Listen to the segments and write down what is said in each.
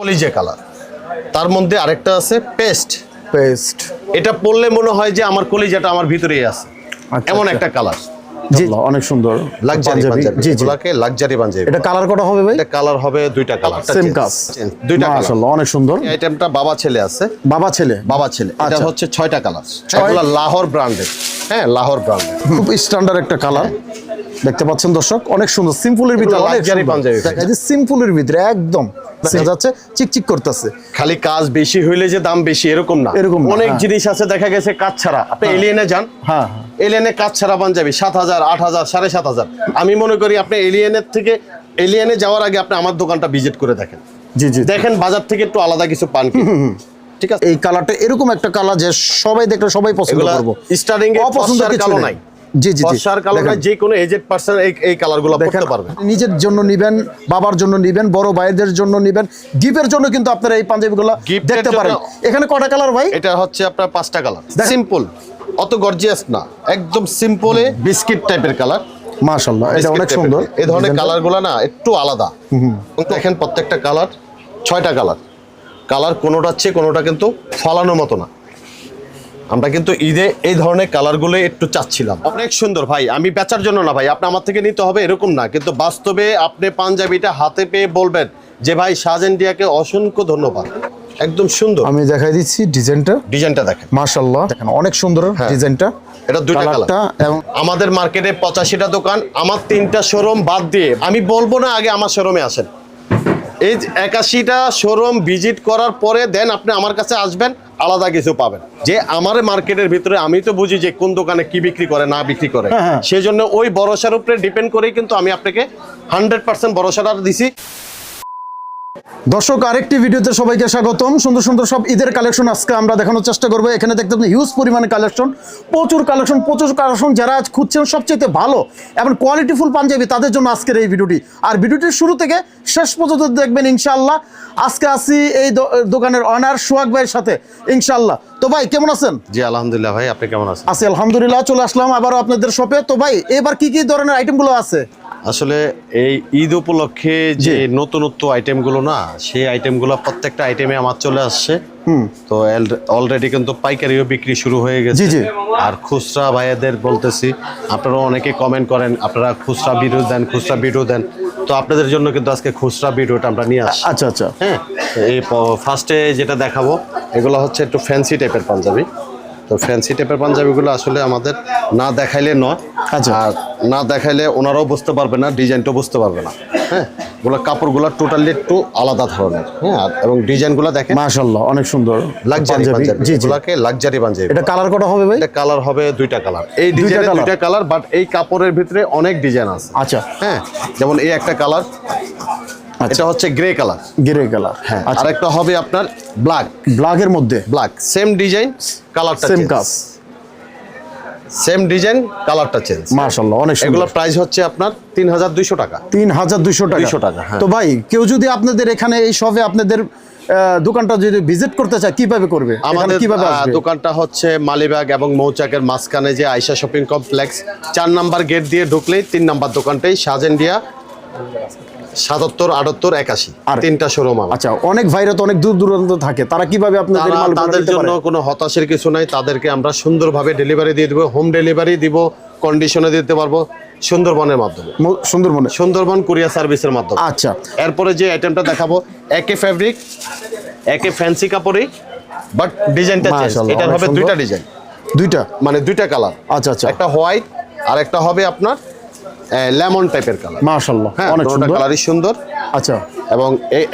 কলিজে colour. তার মধ্যে আরেকটা আছে পেস্ট। পেস্ট। এটা পরলে মনে হয় যে আমার কলিজাটা আমার ভিতরেই আছে। আচ্ছা, এমন আচ্ছা। একটা কালার। জি অনেক সুন্দর। লাক্সারি পাঞ্জাবি। পাঞ্জাবি। জি জি। লাক্সারি পাঞ্জাবি এটা কালার কটা হবে ভাই? এটা কালার হবে দুইটা কালার। সেম কাজ। দুইটা কালার। মাশাআল্লাহ অনেক সুন্দর। আইটেমটা বাবা ছেলে আছে। বাবা ছেলে? বাবা ছেলে। এটা আচ্ছা। হচ্ছে ছয়টা কালার। এগুলো লাহোর ব্র্যান্ডের হ্যাঁ লাহোর ব্র্যান্ডের খুব স্ট্যান্ডার্ড একটা কালার। দেখতে পাচ্ছেন দর্শক অনেক সুন্দর সিম্পলের ভিতরে সুন্দর। পাঞ্জাবি। দেখা যায় সিম্পলের ভিতরে একদম দেখা যাচ্ছে চিকচিক করতেছে। খালি কাজ বেশি হইলে যে দাম বেশি এরকম না। এরকম অনেক হ্যাঁ। জিনিস আছে দেখা গেছে কাজ ছাড়া। আপনি এলিয়েনে যান হ্যাঁ। এলিয়েনে কাজ ছাড়া পাঞ্জাবি সাত হাজার আট হাজার সাড়ে সাত হাজার। আমি মনে করি আপনি এলিয়েনের থেকে এলিয়েনে যাওয়ার আগে আপনি আমার দোকানটা ভিজিট করে দেখেন। জি জি। দেখেন বাজার থেকে একটু আলাদা কিছু পান কি। ঠিক আছে? এই কালারটা এরকম একটা কালার যে সবাই দেখলে সবাই পছন্দ করব। স্টার্টিং এ অপছন্দ পছন্দের কালো নেই। জি জি। যে কোনো এজেড পার্সন এই এই কালারগুলো দেখেন পড়তে পারবে। নিজের জন্য নিবেন বাবার জন্য নিবেন বড় ভাইদের জন্য নিবেন। গিফটের জন্য কিন্তু আপনারা এই পাঞ্জাবিগুলো দেখতে পারেন। এখানে কটা কালার ভাই? এটা হচ্ছে আপনার পাঁচটা কালার। সিম্পল অত গর্জিয়াস না। একদম সিম্পলে বিস্কিট টাইপের কালার মাশাআল্লাহ এটা অনেক সুন্দর। এই ধরনের। কালারগুলো না একটু আলাদা। দেখেন প্রত্যেকটা কালার ছয়টা কালার কালার কোনোটা চেয়ে কোনোটা কিন্তু ফলানোর মতো না। আমরা কিন্তু ঈদে এই ধরনের কালারগুলো একটু চাচ্ছিলাম। অনেক সুন্দর ভাই আমি বেচার জন্য না ভাই আপনি আমার থেকে নিতে হবে এরকম না কিন্তু বাস্তবে আপনি পাঞ্জাবিটা হাতে পেয়ে বলবেন যে ভাই সাজ ইন্ডিয়াকে অসংখ্য ধন্যবাদ। একদম সুন্দর। আমি দেখাই দিচ্ছি ডিজাইনটা। ডিজাইনটা দেখেন। মাশাআল্লাহ। দেখেন অনেক সুন্দর হ্যাঁ। ডিজাইনটা। এটা দুইটা কালারটা কালার এবং আমাদের মার্কেটে পঁচাশিটা দোকান আমার তিনটা শোরুম বাদ দিয়ে আমি বলব না আগে আমার শোরুমে আসেন। এই একাশিটা শোরুম ভিজিট করার পরে দেন আপনি আমার কাছে আসবেন। আলাদা কিছু পাবেন। যে আমার মার্কেটের ভিতরে আমি তো বুঝি যে কোন দোকানে কি বিক্রি করে না বিক্রি করে। হ্যাঁ, হ্যাঁ। সেই জন্য ওই ভরসার উপরে ডিপেন্ড করেই কিন্তু আমি আপনাকে হান্ড্রেড পার্সেন্ট ভরসাটা দিছি। দর্শক আরেকটি ভিডিওতে সবাইকে স্বাগতম। সুন্দর সুন্দর সব ঈদের কালেকশন আজকে আমরা দেখানোর চেষ্টা করব। এখানে দেখতে পাবেন হিউজ পরিমাণে কালেকশন প্রচুর কালেকশন প্রচুর কালেকশন যারা আজ খুঁজছেন সবচেয়ে ভালো এবং কোয়ালিটিফুল পাঞ্জাবি তাদের জন্য আজকের এই ভিডিওটি। আর ভিডিওটির শুরু থেকে শেষ পর্যন্ত দেখবেন ইনশাল্লাহ আজকে আসি এই দোকানের অনার সোহাগ ভাইয়ের সাথে ইনশাল্লাহ তো ভাই কেমন আছেন? জি আলহামদুলিল্লাহ ভাই আপনি কেমন আছেন? আছি আলহামদুলিল্লাহ চলে আসলাম আবারও আপনাদের শপে তো ভাই এবার কি কি ধরনের আইটেমগুলো আছে? আসলে এই ঈদ উপলক্ষে যে নতুনত্ব আইটেমগুলো না সেই আইটেমগুলো প্রত্যেকটা আইটেমে আমার চলে আসছে। তো অলরেডি কিন্তু পাইকারিও বিক্রি শুরু হয়ে গেছে। আর খুচরা ভাইয়াদের বলতেছি আপনারা অনেকে কমেন্ট করেন আপনারা খুচরা ভিডিও দেন খুচরা ভিডিও দেন। তো আপনাদের জন্য কিন্তু আজকে খুচরা ভিডিওটা আমরা নিয়ে আসছি। আচ্ছা আচ্ছা। হ্যাঁ এই ফার্স্টে যেটা দেখাবো এগুলো হচ্ছে একটু ফ্যান্সি টাইপের পাঞ্জাবি। তো ফ্যান্সি টাইপের পাঞ্জাবিগুলো আসলে আমাদের না দেখাইলে নয়। আচ্ছা। আর না দেখাইলে ওনারাও বুঝতে পারবে না ডিজাইনটাও বুঝতে পারবে না। হ্যাঁ ওগুলো কাপড়গুলো টোটালি একটু আলাদা ধরনের। হ্যাঁ আর- এবং ডিজাইনগুলো দেখেন। মাশাআল্লাহ অনেক সুন্দর। লাক্সারি পাঞ্জাবি। জি লাক্সারি পাঞ্জাবি এটা কালার কটা হবে ভাই? এটা কালার হবে দুইটা কালার এই দুইটা কালার বাট এই কাপড়ের ভিতরে অনেক ডিজাইন আছে। আচ্ছা। হ্যাঁ যেমন এই একটা কালার এটা হচ্ছে গ্রে কালার গ্রে কালার হ্যাঁ। আচ্ছা। আরেকটা হবে আপনার ব্ল্যাক ব্ল্যাকের মধ্যে। ব্ল্যাক সেম ডিজাইন কালারটা সেম কাজ সেম ডিজাইন কালারটা চেঞ্জ মাশাআল্লাহ অনেক সুন্দর। এগুলো প্রাইস হচ্ছে আপনার তিন হাজার দুইশো টাকা। তিন হাজার দুইশো টাকা। 200 টাকা, হ্যাঁ। তো ভাই কেউ যদি আপনাদের এখানে এই শপে আপনাদের দোকানটা যদি ভিজিট করতে চায় কীভাবে করবে? আমাদের কীভাবে আসবে? দোকানটা হচ্ছে মালিবাগ এবং মৌচাকের মাঝখানে যে আয়সা শপিং কমপ্লেক্স। চার নাম্বার গেট দিয়ে ঢুকলেই তিন নাম্বার দোকানটাই সাজ ইন্ডিয়া সাতাত্তর আটাত্তর একাশি। আর- তিনটা শোরুম আচ্ছা অনেক ভাইরা তো অনেক দূর দূরান্ত থাকে। তারা কীভাবে আপনাদের তাদের জন্য কোনো হতাশের কিছু নাই। তাদেরকে আমরা সুন্দরভাবে ডেলিভারি দিয়ে দেবো হোম ডেলিভারি দিব কন্ডিশনে দিতে পারব সুন্দরবনের মাধ্যমে। সুন্দরবনে? সুন্দরবন কুরিয়ার সার্ভিসের মাধ্যমে। আচ্ছা। এরপরে যে আইটেমটা দেখাবো একে ফ্যাব্রিক একে ফ্যান্সি কাপড়ই বাট ডিজাইনটা অনেক হবে দুইটা ডিজাইন দুইটা? মানে দুইটা কালার আচ্ছা আচ্ছা। একটা হোয়াইট আর একটা হবে আপনার লেমন টাইপের কালার মাশাআল্লাহ হ্যাঁ অনেক সুন্দর। কালারই সুন্দর। আচ্ছা। এবং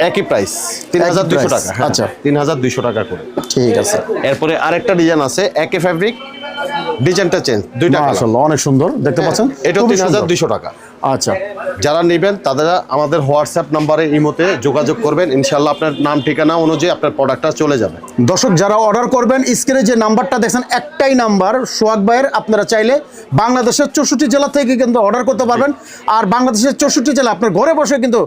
একই প্রাইস তিন হাজার দুইশো price, টাকা হ্যাঁ, আচ্ছা। তিন হাজার দুইশো টাকা করে। ঠিক আছে। এরপরে আরেকটা ডিজাইন আছে একই ফ্যাব্রিক ডিজাইনটা চেঞ্জ দুইটা কালার মাশাআল্লাহ অনেক সুন্দর দেখতে পাচ্ছেন? এটা খুবই তিন হাজার সুন্দর। দুইশো টাকা। আচ্ছা। যারা নেবেন তারা আমাদের হোয়াটসঅ্যাপ নাম্বারে ইমোতে যোগাযোগ করবেন। ইনশাল্লাহ আপনার নাম ঠিকানা অনুযায়ী আপনার প্রোডাক্টটা চলে যাবে। দর্শক যারা অর্ডার করবেন স্ক্রিনে যে নাম্বারটা দেখছেন একটাই নাম্বার। সোহাগ ভাইয়ের আপনারা চাইলে বাংলাদেশের চৌষট্টি জেলা থেকে কিন্তু অর্ডার করতে পারবেন। আর বাংলাদেশের চৌষট্টি জেলা আপনার ঘরে বসে কিন্তু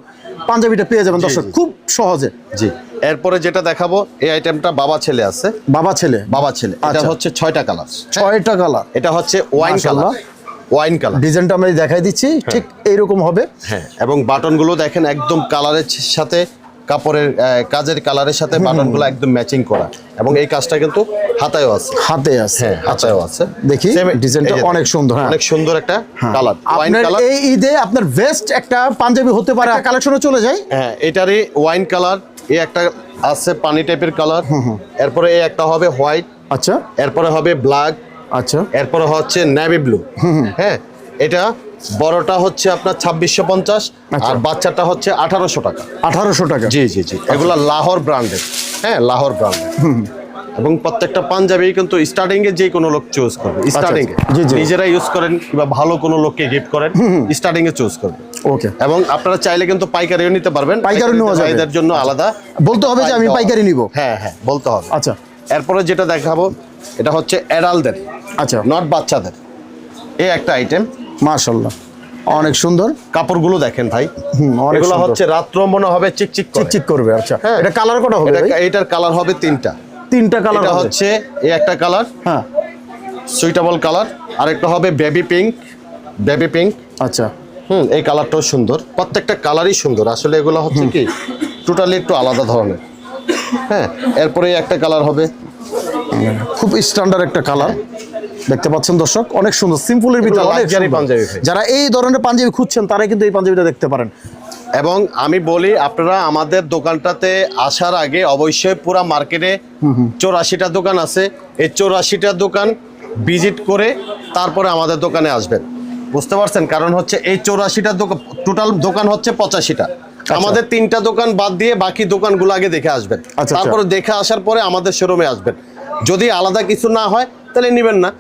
পাঞ্জাবিটা পেয়ে যাবেন। দর্শক খুব সহজে। জি। এরপরে যেটা দেখাবো এই আইটেমটা বাবা ছেলে আছে। বাবা ছেলে। বাবা ছেলে। এটা আচ্ছা। হচ্ছে ছয়টা কালার ছয়টা কালার এটা হচ্ছে ওয়াইন। কালার ওয়াইন কালার ডিজাইনটা আমি দেখাই দিচ্ছি ঠিক এইরকম হবে। হ্যাঁ এবং বাটনগুলো দেখেন একদম কালারের সাথে কাপড়ের কাজের কালারের সাথে বাটনগুলো একদম ম্যাচিং করা। এবং এই কাজটা কিন্তু হাতায়ও আছে। হাতে আছে। হ্যাঁ হাতায়ও আছে। দেখি, ডিজাইনটা অনেক সুন্দর, হ্যাঁ। অনেক সুন্দর একটা কালার ওয়াইন কালার এই ঈদে আপনার বেস্ট একটা পাঞ্জাবি হতে পারে কালেকশনও চলে যায়। হ্যাঁ এটারই ওয়াইন কালার এই একটা আছে পানি টাইপের কালার এরপরে এই একটা হবে হোয়াইট আচ্ছা। এরপরে হবে ব্ল্যাক আচ্ছা। এরপরে হচ্ছে নেভি ব্লু হ্যাঁ এটা বড়টা হচ্ছে আপনার ছাব্বিশশো পঞ্চাশ আচ্ছা। আর বাচ্চাটা হচ্ছে আঠারোশো টাকা। আঠারোশো টাকা। জি জি জি। এগুলা লাহোর ব্র্যান্ডের হ্যাঁ লাহোর ব্র্যান্ডের এবং প্রত্যেকটা পাঞ্জাবি কিন্তু স্টার্টিং এ যে কোনো লোক চুজ করবে। স্টার্টিং এ। নিজেরা ইউজ করেন কিংবা ভালো কোনো লোককে গিফট করেন স্টার্টিং এ চুজ করবে। ওকে। এবং আপনারা চাইলে কিন্তু পাইকারিও নিতে পারবেন। পাইকারি নেওয়া যাবে। এদের জন্য আলাদা বলতে হবে যে আমি পাইকারি নিব। হ্যাঁ হ্যাঁ বলতে হবে। আচ্ছা। এরপরে যেটা দেখাবো এটা হচ্ছে অ্যাডালদের আচ্ছা। নট বাচ্চাদের। এই একটা আইটেম মাশাল্লাহ অনেক সুন্দর। কাপড়গুলো দেখেন ভাই। এগুলো হচ্ছে রাত্র মনে হবে চিকচিক। চিকচিক করবে আচ্ছা। হ্যাঁ। এটা কালার কটা হবে? এটার কালার হবে তিনটা। তিনটা কালার হচ্ছে এই একটা কালার হ্যাঁ। সুইটেবল কালার আরেকটা হবে বেবি পিঙ্ক বেবি পিঙ্ক আচ্ছা। হুম এই কালারটাও সুন্দর। প্রত্যেকটা কালারই সুন্দর। আসলে এগুলো হচ্ছে কি টোটালি একটু আলাদা ধরনের। হ্যাঁ এরপরে একটা কালার হবে। খুব স্ট্যান্ডার্ড একটা কালার দেখতে পাচ্ছেন দর্শক অনেক সুন্দর সিম্পলের ভিতরে luxury পাঞ্জাবি যারা এই ধরনের পাঞ্জাবি খুঁজছেন তারা কিন্তু এই পাঞ্জাবিটা দেখতে পারেন। এবং আমি বলি আপনারা আমাদের দোকানটাতে আসার আগে অবশ্যই পুরো মার্কেটে চৌরাশিটা দোকান আছে। এই চৌরাশিটা দোকান ভিজিট করে তারপরে আমাদের দোকানে আসবেন। বুঝতে পারছেন? কারণ হচ্ছে এই চৌরাশিটা দোকান টোটাল দোকান হচ্ছে পঁচাশিটা। আমাদের তিনটা দোকান বাদ দিয়ে বাকি দোকানগুলো আগে দেখে আসবেন। আচ্ছা। তারপরে দেখে আসার পরে আমাদের শোরুমে আসবেন। যদি আলাদা কিছু না হয় তাহলে নেবেন না।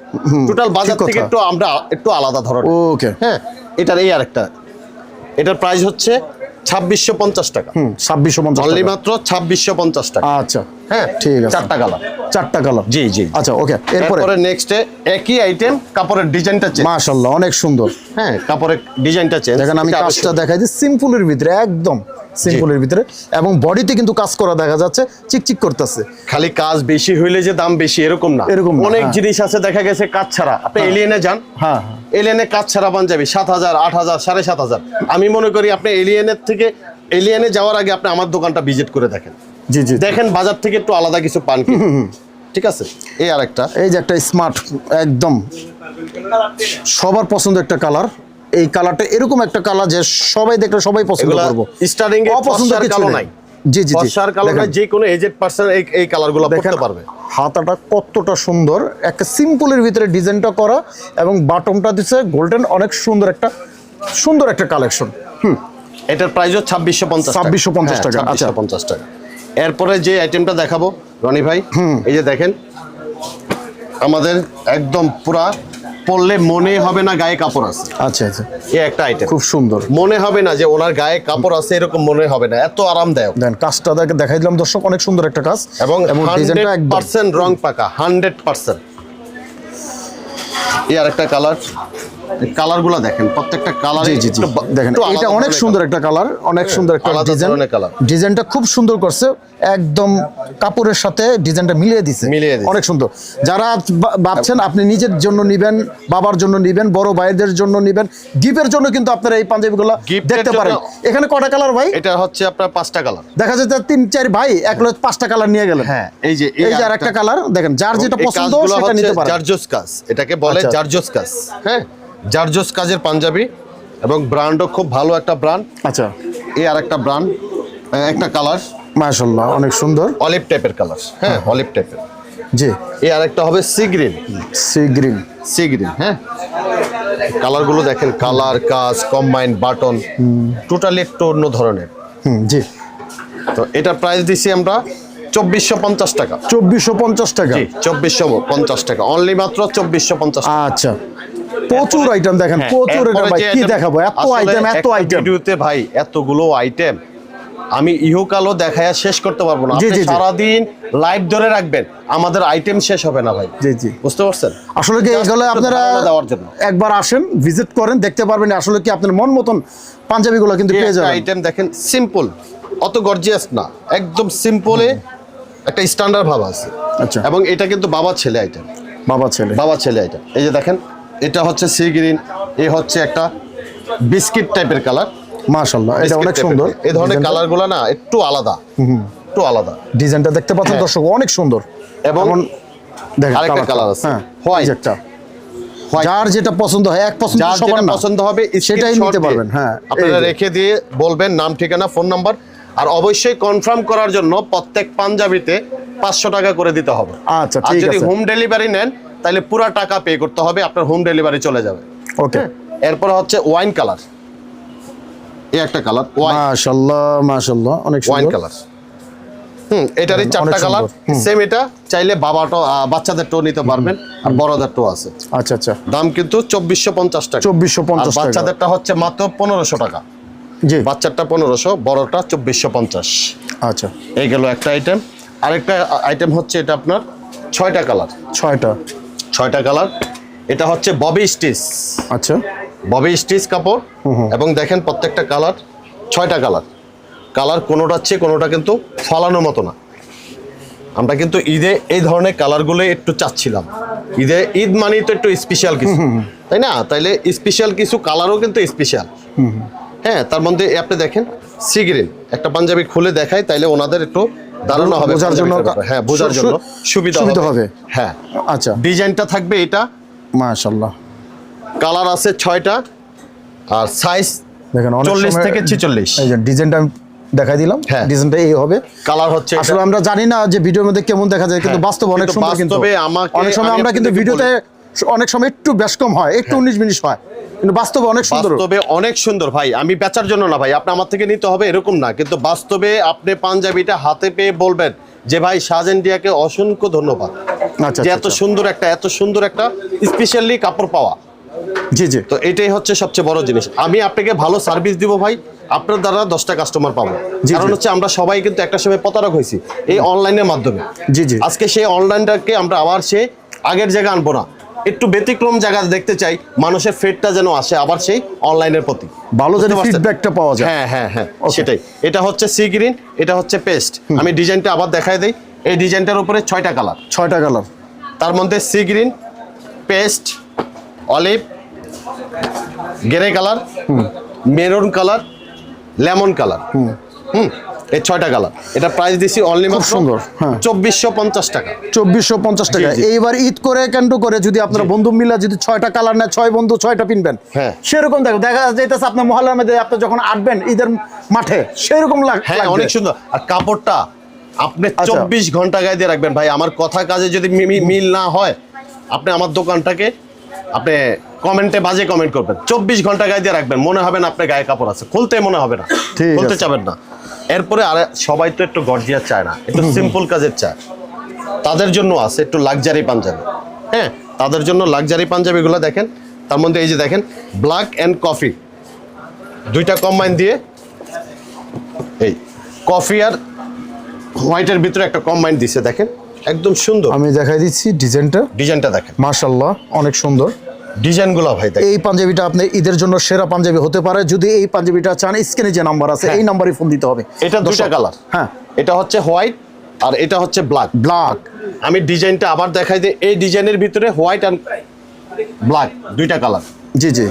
টোটাল বাজার থেকে একটু আমরা একটু আলাদা ধরনের। ওকে হ্যাঁ এটার এই আরেকটা। এটার প্রাইস হচ্ছে ছাব্বিশশো পঞ্চাশ টাকা। ছাব্বিশশো পঞ্চাশ অনলি মাত্র ছাব্বিশশো পঞ্চাশ টাকা। আচ্ছা। হ্যাঁ ঠিক আছে। চারটা কালার চারটা কালার জি জি আচ্ছা ওকে এরপরে? নেক্সটে একই আইটেম কাপড়ের ডিজাইনটা চেঞ্জ মাশাল্লাহ অনেক সুন্দর। হ্যাঁ কাপড়ের ডিজাইনটা চেঞ্জ দেখেন আমি কাজটা দেখাই দিই সিম্পলের ভিতরে একদম। সিম্পলের ভিতরে। এবং বডিতে কিন্তু কাজ করা দেখা যাচ্ছে চিকচিক করতেছে। খালি কাজ বেশি হইলে যে দাম বেশি এরকম না। এরকম অনেক হ্যাঁ। জিনিস আছে দেখা গেছে কাজ ছাড়া। আপনি এলিয়েনে যান হ্যাঁ এলিয়েনে কাজ ছাড়া পাঞ্জাবি সাত হাজার আট হাজার সাড়ে সাত হাজার। আমি মনে করি আপনি এলিয়েনের থেকে এলিয়েনে যাওয়ার আগে আপনি আমার দোকানটা ভিজিট করে দেখেন। জি জি। দেখেন বাজার থেকে একটু আলাদা কিছু পান কি। ঠিক আছে? এই আরেকটা। এই যে একটা স্মার্ট একদম সবার পছন্দ একটা কালার এই কালারটা এরকম একটা কালার যে সবাই দেখলে সবাই পছন্দ করব। স্টার্টিং অপছন্দ কালো নেই। জি জি জি। ফর্সার কালো নাই যে কোনো এজেড পার্সন এই এই কালারগুলো পড়তে পারবে। হাতাটা কতটা সুন্দর। একটা সিম্পলের ভিতরে ডিজাইনটা করা এবং বাটনটা দিচ্ছে গোল্ডেন অনেক সুন্দর একটা সুন্দর একটা কালেকশন হুম। এটার প্রাইসও ছাব্বিশশো পঞ্চাশ 2650 টাকা, আচ্ছা। পঞ্চাশ টাকা। এরপরে যে আইটেমটা দেখাবো রনি ভাই এই যে দেখেন আমাদের একদম পুরা পরলে মনে হবে না গায়ে কাপড় আছে। আচ্ছা আচ্ছা। এই একটা আইটেম খুব সুন্দর। মনে হবে না যে ওনার গায়ে কাপড় আছে এরকম মনে হবে না। এত আরামদায়ক। দেন কাজটা দেখে দেখাই দিলাম দর্শক অনেক সুন্দর একটা কাজ। এবং ডিজাইনটা একদম রং পাকা হান্ড্রেড পার্সেন্ট এই আর একটা কালার কালারগুলো দেখেন প্রত্যেকটা কালার জি জি জি। দেখেন এটা অনেক সুন্দর একটা কালার অনেক সুন্দর একটা ডিজাইন ডিজাইনটা খুব সুন্দর করছে একদম কাপড়ের সাথে ডিজাইনটা মিলিয়ে দিছে। মিলিয়ে অনেক সুন্দর। যারা ভাবছেন আপনি নিজের জন্য নিবেন বাবার জন্য নিবেন বড় ভাইদের জন্য নিবেন গিফটের জন্য কিন্তু আপনারা এই পাঞ্জাবিগুলো দেখতে পারেন। এখানে কটা কালার ভাই? এটা হচ্ছে আপনার পাঁচটা কালার দেখা যাচ্ছে তিন চার ভাই এক লোক পাঁচটা কালার নিয়ে গেলেন। হ্যাঁ এই যে এই যে আর একটা কালার দেখেন যার যেটা পছন্দ সেটা নিতে পারেন। জারজোস কাজ। এটাকে বলে আচ্ছা। জারজোস কাজ। হ্যাঁ? জারজোস কাজের পাঞ্জাবি এবং ব্র্যান্ডও খুব ভালো একটা ব্র্যান্ড। আচ্ছা। এই আর একটা ব্র্যান্ড একটা কালার। মাশাল্লাহ অনেক সুন্দর। অলিভ টাইপের কালার হ্যাঁ অলিভ টাইপের। জি। এই আর একটা হবে sea green. Sea green. Sea green হ্যাঁ। কালারগুলো দেখেন কালার কাজ কম্বাইন বাটন টোটালি একটু অন্য ধরনের। হুম জি। তো এটা প্রাইস দিছি আমরা চব্বিশশো পঞ্চাশ টাকা। চব্বিশশো পঞ্চাশ টাকা? চব্বিশশো পঞ্চাশ টাকা। অনলি মাত্র চব্বিশশো পঞ্চাশ আচ্ছা। প্রচুর আইটেম দেখেন প্রচুর আইটেম ভাই কি দেখাবো? এত আইটেম এত আইটেম ভিডিওতে ভাই এতগুলো আইটেম আমি ইহকালও দেখায়া শেষ করতে পারব না। সারাদিন লাইভ ধরে রাখবেন আমাদের আইটেম শেষ হবে না ভাই। জি জি। বুঝতে পারছেন? আসলে কি এগুলো আপনারা দেওয়ার জন্য। একবার আসেন ভিজিট করেন দেখতে পারবেন আসলে কি আপনার মন মতন পাঞ্জাবিগুলো কিন্তু পেয়ে যাবেন। আইটেম দেখেন সিম্পল অত গর্জিয়াস না একদম সিম্পলে একটা স্ট্যান্ডার্ড ভাব আছে। আচ্ছা। এবং এটা কিন্তু বাবা ছেলে আইটেম বাবা ছেলে। বাবা ছেলে আইটেম এই যে দেখেন এটা হচ্ছে সি গ্রিন এ হচ্ছে একটা বিস্কিট টাইপের কালার মাশাআল্লাহ এটা অনেক সুন্দর। এই ধরনের কালারগুলা না একটু আলাদা একটু আলাদা। ডিজাইনটা দেখতে পাচ্ছেন হ্যাঁ। দর্শক অনেক সুন্দর। এবং দেখেন আরেকটা কালার আছে। হ্যাঁ যে একটা। যার যেটা পছন্দ হয় এক পছন্দ সবার পছন্দ হবে সেটাই নিতে পারবেন হ্যাঁ আপনারা রেখে দিয়ে বলবেন নাম ঠিকানা ফোন নাম্বার আর অবশ্যই কনফার্ম করার জন্য প্রত্যেক পাঞ্জাবিতে পাঁচশো টাকা করে দিতে হবে। আচ্ছা, আর যদি হোম ডেলিভারি নেন তাহলে পুরো টাকা পে করতে হবে আপনার হোম ডেলিভারি চলে যাবে। ওকে। এরপর হচ্ছে ওয়াইন কালার এই একটা কালার মাশাআল্লাহ মাশাআল্লাহ অনেক ওয়াইন কালার হুম এটারই চারটা কালার সেম এটা চাইলে বাবাটো বাচ্চাদেরটাও নিতে পারবেন আর বড়দেরটাও আছে। আচ্ছা আচ্ছা। দাম কিন্তু চব্বিশশো পঞ্চাশ টাকা। 2450 আর টাকা। বাচ্চাদেরটা হচ্ছে মাত্র পনেরোশো টাকা। জি। বাচ্চারটা পনেরোশো বড়টা চব্বিশশো পঞ্চাশ। আচ্ছা। এই গেল একটা আইটেম আরেকটা আইটেম হচ্ছে এটা আপনার ছয়টা কালার ছয়টা। ছয়টা কালার এটা হচ্ছে ববি স্টিচ আচ্ছা। ববি স্টিচ কাপড়। এবং দেখেন প্রত্যেকটা কালার ছয়টা কালার কালার কোনোটা হচ্ছে কোনোটা কিন্তু ফলানোর মতো না। আমরা কিন্তু ঈদে এই ধরনের কালারগুলো একটু চাচ্ছিলাম। ঈদে ঈদ মানেই তো একটু স্পেশাল কিছু। তাই না? তাইলে স্পেশাল কিছু কালারও কিন্তু স্পেশাল হ্যাঁ তার মধ্যে আপনি দেখেন সিগ্রিন একটা পাঞ্জাবি খুলে দেখায় তাইলে ওনাদের একটু ধারণা হবে বোঝার জন্য হ্যাঁ বোঝার জন্য সুবিধা সুবিধা হবে। হ্যাঁ আচ্ছা। ডিজাইনটা থাকবে এটা। মাশাআল্লাহ। কালার আছে ছয়টা আর সাইজ দেখেন চল্লিশ থেকে ছেচল্লিশ। এই যে ডিজাইনটা আমি দেখাই দিলাম হ্যাঁ। ডিজাইনটা এই হবে। কালার হচ্ছে আসলে আমরা জানি না যে ভিডিওর মধ্যে কেমন দেখা যায় কিন্তু হ্যাঁ, বাস্তবে অনেক সময় কিন্তু অনেক সময় আমরা কিন্তু ভিডিওতে অনেক সময় একটু বেশ কম হয় একটু উনিশ মিনিট হয়। কিন্তু বাস্তবে অনেক সুন্দর বাস্তবে অনেক সুন্দর। ভাই আমি বেচার জন্য না ভাই আপনি আমার থেকে নিতে হবে এরকম না। কিন্তু বাস্তবে আপনি পাঞ্জাবিটা হাতে পেয়ে বলবেন যে ভাই সাজ ইন্ডিয়াকে অসংখ্য ধন্যবাদ আচ্ছা যে আচ্ছা, এত সুন্দর একটা এত সুন্দর একটা স্পেশালি কাপড় পাওয়া। জি জি। তো এটাই হচ্ছে সবচেয়ে বড় জিনিস। আমি আপনাকে ভালো সার্ভিস দিব ভাই আপনার দ্বারা দশটা কাস্টমার পাবো। কারণ হচ্ছে আমরা সবাই কিন্তু একটা সময় প্রতারক হয়েছি এই অনলাইনের মাধ্যমে। জি জি। আজকে সেই অনলাইনটাকে আমরা আবার সে আগের জায়গায় আনব না। একটু ব্যতিক্রম জায়গা দেখতে চাই মানুষের ফেটটা যেন আসে আবার সেই অনলাইনের প্রতি। ভালো যেন? ফিডব্যাকটা পাওয়া যায়। হ্যাঁ হ্যাঁ হ্যাঁ সেটাই। এটা হচ্ছে সি গ্রিন এটা হচ্ছে পেস্ট আমি ডিজাইনটা আবার দেখাই দেই। এই ডিজাইনটার উপরে ছয়টা কালার ছয়টা কালার তার মধ্যে sea green paste olive grey colour maroon colour lemon colour হুম। হুম। এই ছয়টা কালার। এটা প্রাইস দিছি অনলি মাত্র সুন্দর, হ্যাঁ। চব্বিশশো পঞ্চাশ টাকা। চব্বিশশো পঞ্চাশ টাকা। এইবার ঈদ করে কেন্দ্র করে যদি আপনারা বন্ধু মিলে যদি ছয়টা কালার নেয় ছয় বন্ধু ছয়টা পিনবেন। হ্যাঁ। সেরকম দেখো দেখা যাইতেছে আপনার মহল্লার মধ্যে আপনি যখন আটবেন ঈদের মাঠে সেরকম লাগ- হ্যাঁ। অনেক সুন্দর। আর কাপড়টা আপনি আচ্ছা। চব্বিশ ঘণ্টা গায়ে দিয়ে রাখবেন। ভাই আমার কথা কাজে যদি মিল না হয় আপনি আমার দোকানটাকে আপনি কমেন্টে বাজে কমেন্ট করবেন। চব্বিশ ঘণ্টা গায়ে দিয়ে রাখবেন। মনে হবে না আপনার গায়ে কাপড় আছে। খুলতে মনে হবে না। ঠিক খুলতে। চাবেন না। এরপরে আর সবাই তো একটু গর্জিয়া চায় না একটু সিম্পল কাজের চায়। তাদের জন্য আছে একটু লাক্সারি পাঞ্জাবি। হ্যাঁ তাদের জন্য লাক্সারি পাঞ্জাবিগুলো দেখেন তার মধ্যে এই যে দেখেন ব্ল্যাক অ্যান্ড কফি দুইটা কম্বাইন দিয়ে এই কফি আর হোয়াইটের ভিতরে একটা কম্বাইন দিছে দেখেন একদম সুন্দর। আমি দেখাই দিচ্ছি ডিজাইনটা ডিজাইনটা দেখেন। মাশাল্লাহ অনেক সুন্দর। ডিজাইনগুলো ভাই এই পাঞ্জাবিটা আপনি ঈদের জন্য সেরা পাঞ্জাবি হতে পারে। যদি এই পাঞ্জাবিটা চান স্ক্রিনে যে নাম্বার আছে হ্যাঁ। এই নাম্বারে ফোন দিতে হবে। এটা দুইটা কালার। হ্যাঁ। এটা হচ্ছে হোয়াইট আর এটা হচ্ছে ব্ল্যাক। ব্ল্যাক। আমি ডিজাইনটা আবার দেখাই দিই। এই ডিজাইনের ভিতরে হোয়াইট অ্যান্ড ব্ল্যাক দুইটা কালার। জি জি।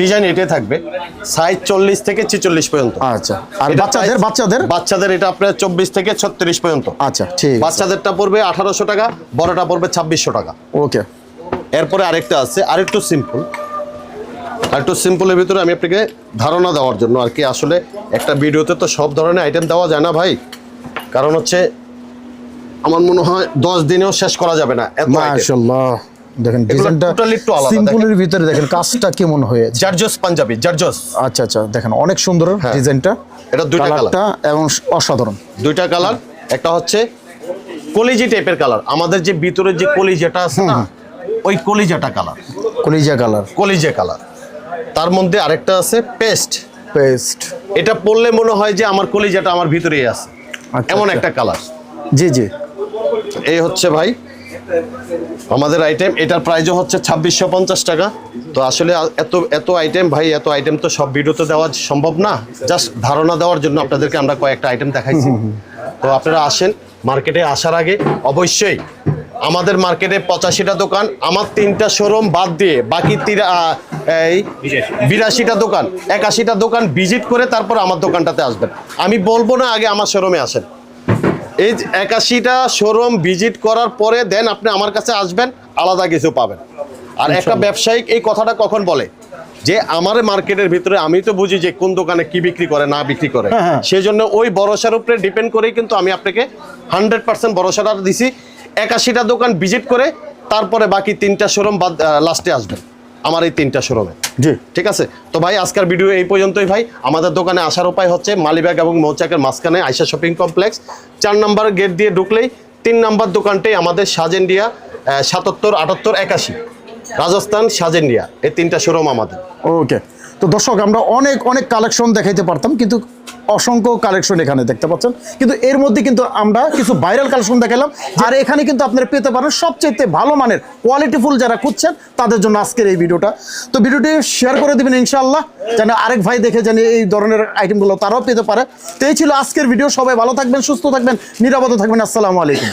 ডিজাইন এটাই থাকবে। সাইজ চল্লিশ থেকে ছেচল্লিশ পর্যন্ত। আচ্ছা। আর বাচ্চাদের বাচ্চাদের? বাচ্চাদের এটা আপনার চব্বিশ থেকে ছত্রিশ পর্যন্ত। আচ্ছা ঠিক বাচ্চাদেরটা পড়বে আঠারোশো টাকা বড়টা পড়বে ছাব্বিশশো টাকা। ওকে। এরপরে আরেকটা আছে আরেকটু সিম্পল আরেকটু সিম্পলের ভিতরে আমি আপনাকে ধারণা দেওয়ার জন্য আর কি আসলে একটা ভিডিওতে তো সব ধরনের আইটেম দেওয়া যায় না ভাই। কারণ হচ্ছে আমার মনে হয় দশ দিনেও শেষ করা যাবে না দেখেন ডিজাইনটা সিম্পলের ভিতরে দেখেন কাজটা কেমন হয়েছে। জার্জস পাঞ্জাবি জার্জস আচ্ছা আচ্ছা দেখেন অনেক সুন্দর হ্যাঁ। ডিজাইনটা এটা দুইটা কালারটা এবং অসাধারণ। দুইটা কালার একটা হচ্ছে কলিজি টাইপের কালার। আমাদের যে ভিতরে যে কলিজাটা আছে না ওই কলিজাটা কালার কলিজা কালার কলিজা কালার তার মধ্যে আরেকটা আছে পেস্ট। পেস্ট। এটা পরলে মনে হয় যে আমার কলিজাটা আমার ভিতরেই আছে। আচ্ছা, এমন আচ্ছা। একটা কালার জি জি। এই হচ্ছে ভাই আমাদের আইটেম এটার প্রাইসও হচ্ছে ছাব্বিশশো পঞ্চাশ টাকা। তো আসলে এত এত আইটেম ভাই এত আইটেম তো সব ভিডিওতে দেওয়া সম্ভব না। জাস্ট ধারণা দেওয়ার জন্য আপনাদেরকে আমরা কয়েকটা আইটেম দেখাইছি। তো আপনারা আসেন মার্কেটে আসার আগে অবশ্যই আমাদের মার্কেটে পঁচাশিটা দোকান আমার তিনটা শোরুম বাদ দিয়ে বাকি তিরা- এই বিরাশিটা। দোকান একাশিটা দোকান ভিজিট করে তারপর আমার দোকানটাতে আসবেন। আমি বলব না আগে আমার শোরুমে আসেন। এই যে একাশিটা শোরুম ভিজিট করার পরে দেন আপনি আমার কাছে আসবেন আলাদা কিছু পাবেন। আর একটা ব্যবসায়িক এই কথাটা কখন বলে? যে আমার মার্কেটের ভিতরে আমি তো বুঝি যে কোন দোকানে কি বিক্রি করে না বিক্রি করে। হ্যাঁ, হ্যাঁ। সেই জন্য ওই ভরসার উপরে ডিপেন্ড করেই কিন্তু আমি আপনাকে হান্ড্রেড পার্সেন্ট ভরসাটা দিছি। একাশিটা দোকান ভিজিট করে তারপরে বাকি তিনটা শোরুম বাদ লাস্টে আসবেন। আমার এই তিনটা শোরুমে জি। ঠিক আছে? তো ভাই আজকের ভিডিও এই পর্যন্তই ভাই। আমাদের দোকানে আসার উপায় হচ্ছে মালিবাগ এবং মৌচাকের মাঝখানে আইসা শপিং কমপ্লেক্স চার নাম্বার গেট দিয়ে ঢুকলেই তিন নাম্বার দোকানটাই আমাদের সাজেন্ডিয়া সাতাত্তর আটাত্তর একাশি। রাজস্থান সাজেন্ডিয়া। এই তিনটা শোরুম আমাদের। ওকে তো দর্শক, আমরা অনেক অনেক কালেকশন দেখাইতে পারতাম, কিন্তু অসংখ্য কালেকশন এখানে দেখতে পাচ্ছেন। কিন্তু এর মধ্যে কিন্তু আমরা কিছু ভাইরাল কালেকশন দেখালাম আর এখানে কিন্তু আপনারা পেতে পারেন সবচেয়ে ভালো মানের কোয়ালিটিফুল যারা খুঁজছেন, তাদের জন্য আজকের এই ভিডিওটা। তো ভিডিওটি শেয়ার করে দেবেন ইনশাআল্লাহ, যেন আরেক ভাই দেখে যেন এই ধরনের আইটেমগুলো তারাও পেতে পারে। তো এই ছিল আজকের ভিডিও, সবাই ভালো থাকবেন, সুস্থ থাকবেন, নিরাপদে থাকবেন, আসসালামু আলাইকুম।